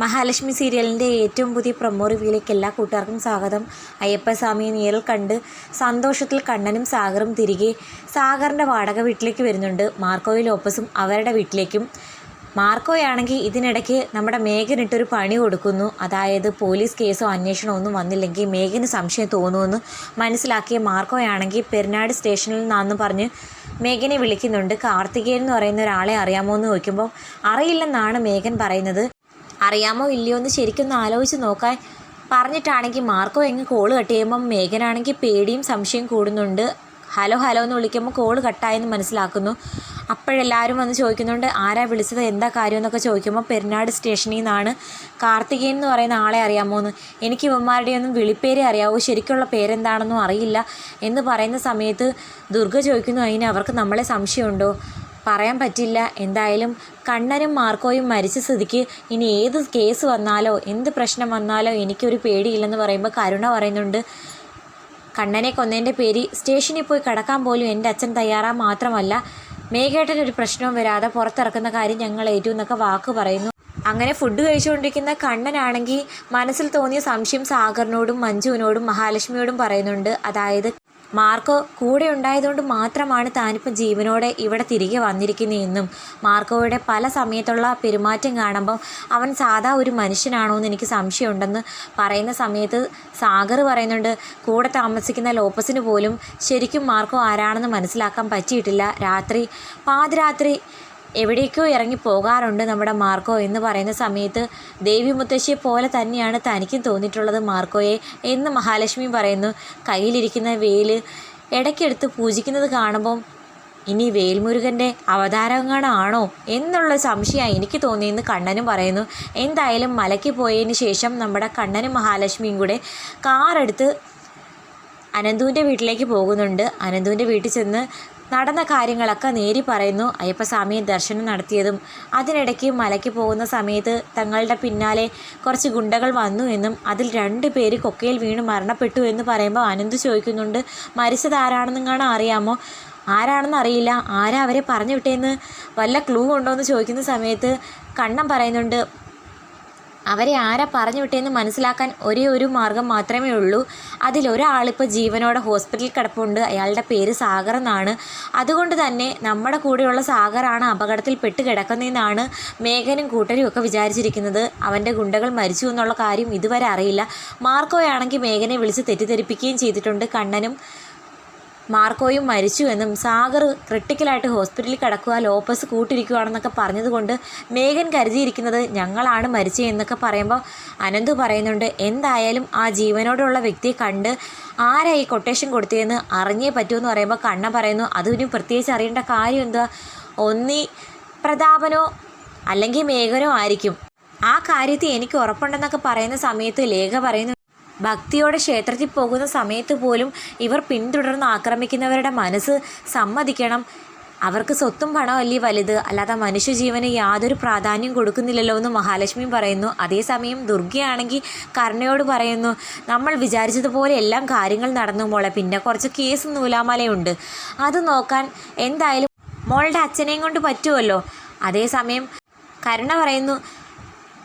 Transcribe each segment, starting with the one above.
മഹാലക്ഷ്മി സീരിയലിന്റെ ഏറ്റവും പുതിയ പ്രൊമോ റിവ്യൂയിലേക്ക് എല്ലാ കൂട്ടുകാർക്കും സ്വാഗതം. അയ്യപ്പസ്വാമിയെ നേരിൽ കണ്ട് സന്തോഷത്തിൽ കണ്ണനും സാഗറും തിരികെ സാഗറിന്റെ വാടക വീട്ടിലേക്ക് വരുന്നുണ്ട്. മാർക്കോയിൽ ഓപ്പസും അവരുടെ വീട്ടിലേക്കും. മാർക്കോയാണെങ്കിൽ ഇതിനിടയ്ക്ക് നമ്മുടെ മേഘനിട്ടൊരു പണി കൊടുക്കുന്നു. അതായത് പോലീസ് കേസോ അന്വേഷണമോ ഒന്നും വന്നില്ലെങ്കിൽ മേഘന് സംശയം തോന്നുമെന്ന് മനസ്സിലാക്കിയ മാർക്കോയാണെങ്കിൽ പെരുന്നാട് സ്റ്റേഷനിൽ നിന്നാന്ന് പറഞ്ഞ് മേഘനെ വിളിക്കുന്നുണ്ട്. കാർത്തികേയൻ എന്ന് പറയുന്ന ഒരാളെ അറിയാമോ എന്ന് ചോദിക്കുമ്പോൾ അറിയില്ലെന്നാണ് മേഘൻ പറയുന്നത്. അറിയാമോ ഇല്ലയോ എന്ന് ശരിക്കൊന്ന് ആലോചിച്ച് നോക്കാൻ പറഞ്ഞിട്ടാണെങ്കിൽ മാർക്കോ എങ്ങ് കോൾ കട്ട് ചെയ്യുമ്പം മേഘനാണെങ്കിൽ പേടിയും സംശയം കൂടുന്നുണ്ട്. ഹലോ ഹലോ എന്ന് വിളിക്കുമ്പോൾ കോൾ കട്ടായെന്ന് മനസ്സിലാക്കുന്നു. അപ്പോഴെല്ലാവരും വന്ന് ചോദിക്കുന്നുണ്ട് ആരാ വിളിച്ചത്? എന്താ കാര്യം? എന്നൊക്കെ ചോദിക്കുമ്പോൾ പെരുന്നാട് സ്റ്റേഷനിൽ നിന്നാണ് കാർത്തികേയൻ എന്ന് പറയുന്ന ആളെ അറിയാമോ എന്ന്. എനിക്ക് ഇവന്മാരുടെയൊന്നും വിളിപ്പേരെ അറിയാവൂ? ശരിക്കുള്ള പേരെന്താണെന്നും അറിയില്ല എന്ന് പറയുന്ന സമയത്ത് ദുർഗ ചോദിക്കുന്നു അതിന് അവർക്ക് നമ്മളെ സംശയമുണ്ടോ? പറയാൻ പറ്റില്ല. എന്തായാലും കണ്ണനും മാർക്കോയും മരിച്ച സ്ഥിതിക്ക് ഇനി ഏത് കേസ് വന്നാലോ എന്ത് പ്രശ്നം വന്നാലോ എനിക്കൊരു പേടിയില്ലെന്ന് പറയുമ്പോൾ കരുണ പറയുന്നുണ്ട്. കണ്ണനെ കൊന്നതിന്റെ പേര് സ്റ്റേഷനിൽ പോയി കിടക്കാൻ പോലും എന്റെ അച്ഛൻ തയ്യാറാ മാത്രമല്ല മേഘേട്ടൻ ഒരു പ്രശ്നവും വരാതെ പുറത്തിറക്കുന്ന കാര്യം ഞങ്ങൾ ഏറ്റു എന്നൊക്കെ വാക്ക് പറയുന്നു. അങ്ങനെ ഫുഡ് കഴിച്ചുകൊണ്ടിരിക്കുന്ന കണ്ണനാണെങ്കിൽ മനസ്സിൽ തോന്നിയ സംശയം സാഗറിനോടും മഞ്ജുവിനോടും മഹാലക്ഷ്മിയോടും പറയുന്നുണ്ട്. അതായത് മാർക്കോ കൂടെ ഉണ്ടായതുകൊണ്ട് മാത്രമാണ് താനിപ്പോൾ ജീവനോടെ ഇവിടെ തിരികെ വന്നിരിക്കുന്നതെന്നും മാർക്കോയുടെ പല സമയത്തുള്ള പെരുമാറ്റം കാണുമ്പം അവൻ സാധാ ഒരു മനുഷ്യനാണോ എന്ന് എനിക്ക് സംശയമുണ്ടെന്ന് പറയുന്ന സമയത്ത് സാഗർ പറയുന്നുണ്ട് കൂടെ താമസിക്കുന്ന ലോപ്പസിന് പോലും ശരിക്കും മാർക്കോ ആരാണെന്ന് മനസ്സിലാക്കാൻ പറ്റിയിട്ടില്ല. രാത്രി പാതിരാത്രി എവിടേക്കോ ഇറങ്ങി പോകാറുണ്ട് നമ്മുടെ മാർക്കോ എന്ന് പറയുന്ന സമയത്ത്. ദേവി മുത്തശ്ശിയെ പോലെ തന്നെയാണ് തനിക്കും തോന്നിയിട്ടുള്ളത് മാർക്കോയെ എന്ന് മഹാലക്ഷ്മി പറയുന്നു. കയ്യിലിരിക്കുന്ന വേൽ ഇടയ്ക്കെടുത്ത് പൂജിക്കുന്നത് കാണുമ്പം ഇനി വേൽമുരുകന്റെ അവതാരങ്ങളാണോ എന്നുള്ള സംശയമാണ് എനിക്ക് തോന്നിയെന്ന് കണ്ണനും പറയുന്നു. എന്തായാലും മലയ്ക്ക് പോയതിന് ശേഷം നമ്മുടെ കണ്ണനും മഹാലക്ഷ്മിയും കൂടെ കാറെടുത്ത് അനന്തുവിന്റെ വീട്ടിലേക്ക് പോകുന്നുണ്ട്. അനന്തുവിന്റെ വീട്ടിൽ ചെന്ന് നടന്ന കാര്യങ്ങളൊക്കെ നേരി പറയുന്നു. അയ്യപ്പസ്വാമിയെ ദർശനം നടത്തിയതും അതിനിടയ്ക്ക് മലയ്ക്ക് പോകുന്ന സമയത്ത് തങ്ങളുടെ പിന്നാലെ കുറച്ച് ഗുണ്ടകൾ വന്നു എന്നും അതിൽ രണ്ട് പേര് കൊക്കയിൽ വീണ് മരണപ്പെട്ടു എന്ന് പറയുമ്പോൾ അനന്ത് ചോദിക്കുന്നുണ്ട് മരിച്ചത് ആരാണെന്നെങ്ങാണോ അറിയാമോ? ആരാണെന്ന് അറിയില്ല. ആരാ അവരെ പറഞ്ഞു വിട്ടേന്ന്? വല്ല ക്ലൂ ഉണ്ടോ? എന്ന് ചോദിക്കുന്ന സമയത്ത് കണ്ണം പറയുന്നുണ്ട് അവരെ ആരാ പറഞ്ഞു വിട്ടേന്ന് മനസ്സിലാക്കാൻ ഒരേ ഒരു മാർഗം മാത്രമേ ഉള്ളൂ. അതിലൊരാളിപ്പോൾ ജീവനോടെ ഹോസ്പിറ്റലിൽ കിടപ്പുണ്ട്. അയാളുടെ പേര് സാഗർ എന്നാണ്. അതുകൊണ്ട് തന്നെ നമ്മുടെ കൂടെയുള്ള സാഗറാണ് അപകടത്തിൽ പെട്ട് കിടക്കുന്നതെന്നാണ് മേഘനും കൂട്ടരും ഒക്കെ വിചാരിച്ചിരിക്കുന്നത്. അവന്റെ ഗുണ്ടകൾ മരിച്ചു എന്നുള്ള കാര്യം ഇതുവരെ അറിയില്ല. മാർക്കോയാണെങ്കിൽ മേഘനെ വിളിച്ച് തെറ്റിദ്ധരിപ്പിക്കുകയും ചെയ്തിട്ടുണ്ട് കണ്ണനും. മാർക്കോയും മരിച്ചു എന്നും സാഗർ ക്രിട്ടിക്കലായിട്ട് ഹോസ്പിറ്റലിൽ കിടക്കുക ലോപ്പസ് കൂട്ടിരിക്കുകയാണെന്നൊക്കെ പറഞ്ഞതുകൊണ്ട് മേഘൻ കരുതിയിരിക്കുന്നത് ഞങ്ങളാണ് മരിച്ചതെന്നൊക്കെ പറയുമ്പോൾ അനന്ത് പറയുന്നുണ്ട് എന്തായാലും ആ ജീവനോടുള്ള വ്യക്തിയെ കണ്ട് ആരായി കൊട്ടേഷൻ കൊടുത്തതെന്ന് അറിഞ്ഞേ പറ്റുമെന്ന് പറയുമ്പോൾ കണ്ണ പറയുന്നു അതിന് പ്രത്യേകിച്ച് അറിയേണ്ട കാര്യം എന്താ ഒന്നി പ്രതാപനോ അല്ലെങ്കിൽ മേഘനോ ആയിരിക്കും. ആ കാര്യത്തിൽ എനിക്ക് ഉറപ്പുണ്ടെന്നൊക്കെ പറയുന്ന സമയത്ത് ലേഖ പറയുന്നു ഭക്തിയോടെ ക്ഷേത്രത്തിൽ പോകുന്ന സമയത്ത് പോലും ഇവർ പിന്തുടർന്ന് ആക്രമിക്കുന്നവരുടെ മനസ്സ് സമ്മതിക്കണം. അവർക്ക് സ്വത്തും പണമല്ലേ വലുത്. അല്ലാതെ മനുഷ്യജീവന് യാതൊരു പ്രാധാന്യം കൊടുക്കുന്നില്ലല്ലോ എന്ന് മഹാലക്ഷ്മി പറയുന്നു. അതേസമയം ദുർഗയാണെങ്കിൽ കർണയോട് പറയുന്നു നമ്മൾ വിചാരിച്ചതുപോലെ എല്ലാം കാര്യങ്ങൾ നടന്നു മോളെ. പിന്നെ കുറച്ച് കേസ് നൂലാമലയുണ്ട്. അത് നോക്കാൻ എന്തായാലും മോളുടെ അച്ഛനെയും കൊണ്ട് പറ്റുമല്ലോ? അതേസമയം കരുണ പറയുന്നു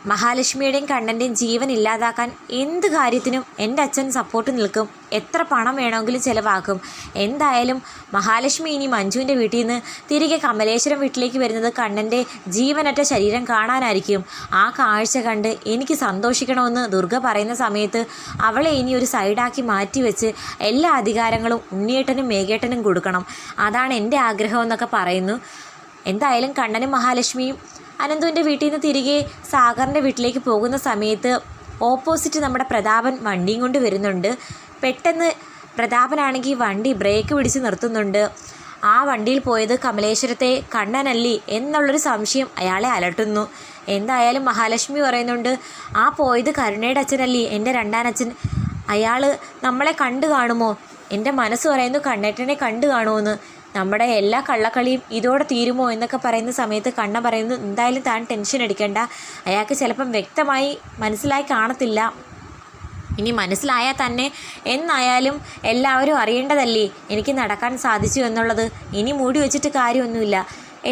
മഹാലക്ഷ്മിയുടെയും കണ്ണന്റെയും ജീവൻ ഇല്ലാതാക്കാൻ എന്ത് കാര്യത്തിനും എന്റെ അച്ഛൻ സപ്പോർട്ട് നിൽക്കും. എത്ര പണം വേണമെങ്കിലും ചിലവാക്കും. എന്തായാലും മഹാലക്ഷ്മി ഇനി മഞ്ജുവിന്റെ വീട്ടിൽ നിന്ന് തിരികെ കമലേശ്വരം വീട്ടിലേക്ക് വരുന്നത് കണ്ണന്റെ ജീവനറ്റ ശരീരം കാണാനായിരിക്കും. ആ കാഴ്ച കണ്ട് എനിക്ക് സന്തോഷിക്കണമെന്ന് ദുർഗ പറയുന്ന സമയത്ത് അവളെ ഇനി ഒരു സൈഡാക്കി മാറ്റിവെച്ച് എല്ലാ അധികാരങ്ങളും ഉണ്ണിയേട്ടനും മേഘേട്ടനും കൊടുക്കണം. അതാണ് എന്റെ ആഗ്രഹം എന്നൊക്കെ പറയുന്നു. എന്തായാലും കണ്ണനും മഹാലക്ഷ്മിയും അനന്തുവിന്റെ വീട്ടിൽ നിന്ന് തിരികെ സാഗറിന്റെ വീട്ടിലേക്ക് പോകുന്ന സമയത്ത് ഓപ്പോസിറ്റ് നമ്മുടെ പ്രതാപൻ വണ്ടിയും കൊണ്ട് വരുന്നുണ്ട്. പെട്ടെന്ന് പ്രതാപനാണെങ്കിൽ വണ്ടി ബ്രേക്ക് പിടിച്ച് നിർത്തുന്നുണ്ട്. ആ വണ്ടിയിൽ പോയത് കമലേശ്വരത്തെ കണ്ണനല്ലി എന്നുള്ളൊരു സംശയം അയാളെ അലട്ടുന്നു. എന്തായാലും മഹാലക്ഷ്മി പറയുന്നുണ്ട് ആ പോയത് കരുണയുടെ അച്ഛനല്ലി എന്റെ രണ്ടാനച്ഛൻ. അയാൾ നമ്മളെ കണ്ടു കാണുമോ? എന്റെ മനസ്സ് പറയുന്നു കണ്ണേട്ടനെ കണ്ടു കാണുമെന്ന്. നമ്മുടെ എല്ലാ കള്ളക്കളിയും ഇതോടെ തീരുമോ എന്നൊക്കെ പറയുന്ന സമയത്ത് കണ്ണ പറയുന്നു എന്തായാലും താൻ ടെൻഷൻ അടിക്കണ്ട. അയാൾക്ക് ചിലപ്പം വ്യക്തമായി മനസ്സിലായി കാണത്തില്ല. ഇനി മനസ്സിലായാൽ തന്നെ എന്നായാലും എല്ലാവരും അറിയേണ്ടതല്ലേ? എനിക്ക് നടക്കാൻ സാധിച്ചു എന്നുള്ളത്. ഇനി മൂടി വെച്ചിട്ട് കാര്യമൊന്നുമില്ല.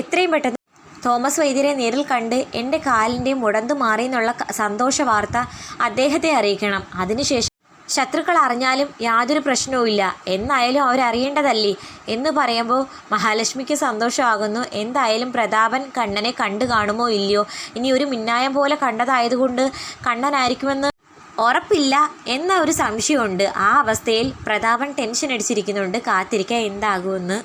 എത്രയും പെട്ടെന്ന് തോമസ് വൈദ്യരെ നേരിൽ കണ്ട് എന്റെ കാലിന്റെയും മുടന്തു മാറിയെന്നുള്ള സന്തോഷ വാർത്ത അദ്ദേഹത്തെ അറിയിക്കണം. അതിനുശേഷം ശത്രുക്കൾ അറിഞ്ഞാലും യാതൊരു പ്രശ്നവുമില്ല എന്നായാലും അവരറിയേണ്ടതല്ലേ? എന്ന് പറയുമ്പോൾ മഹാലക്ഷ്മിക്ക് സന്തോഷമാകുന്നു. എന്തായാലും പ്രതാപൻ കണ്ണനെ കണ്ടു കാണുമോ ഇല്ലയോ? ഇനി ഒരു മിന്നായം പോലെ കണ്ടതായതുകൊണ്ട് കണ്ണനായിരിക്കുമെന്ന് ഉറപ്പില്ല എന്ന ഒരു സംശയമുണ്ട്. ആ അവസ്ഥയിൽ പ്രതാപൻ ടെൻഷൻ അടിച്ചിരിക്കുന്നുണ്ട്. കാത്തിരിക്കാൻ എന്താകുമെന്ന്.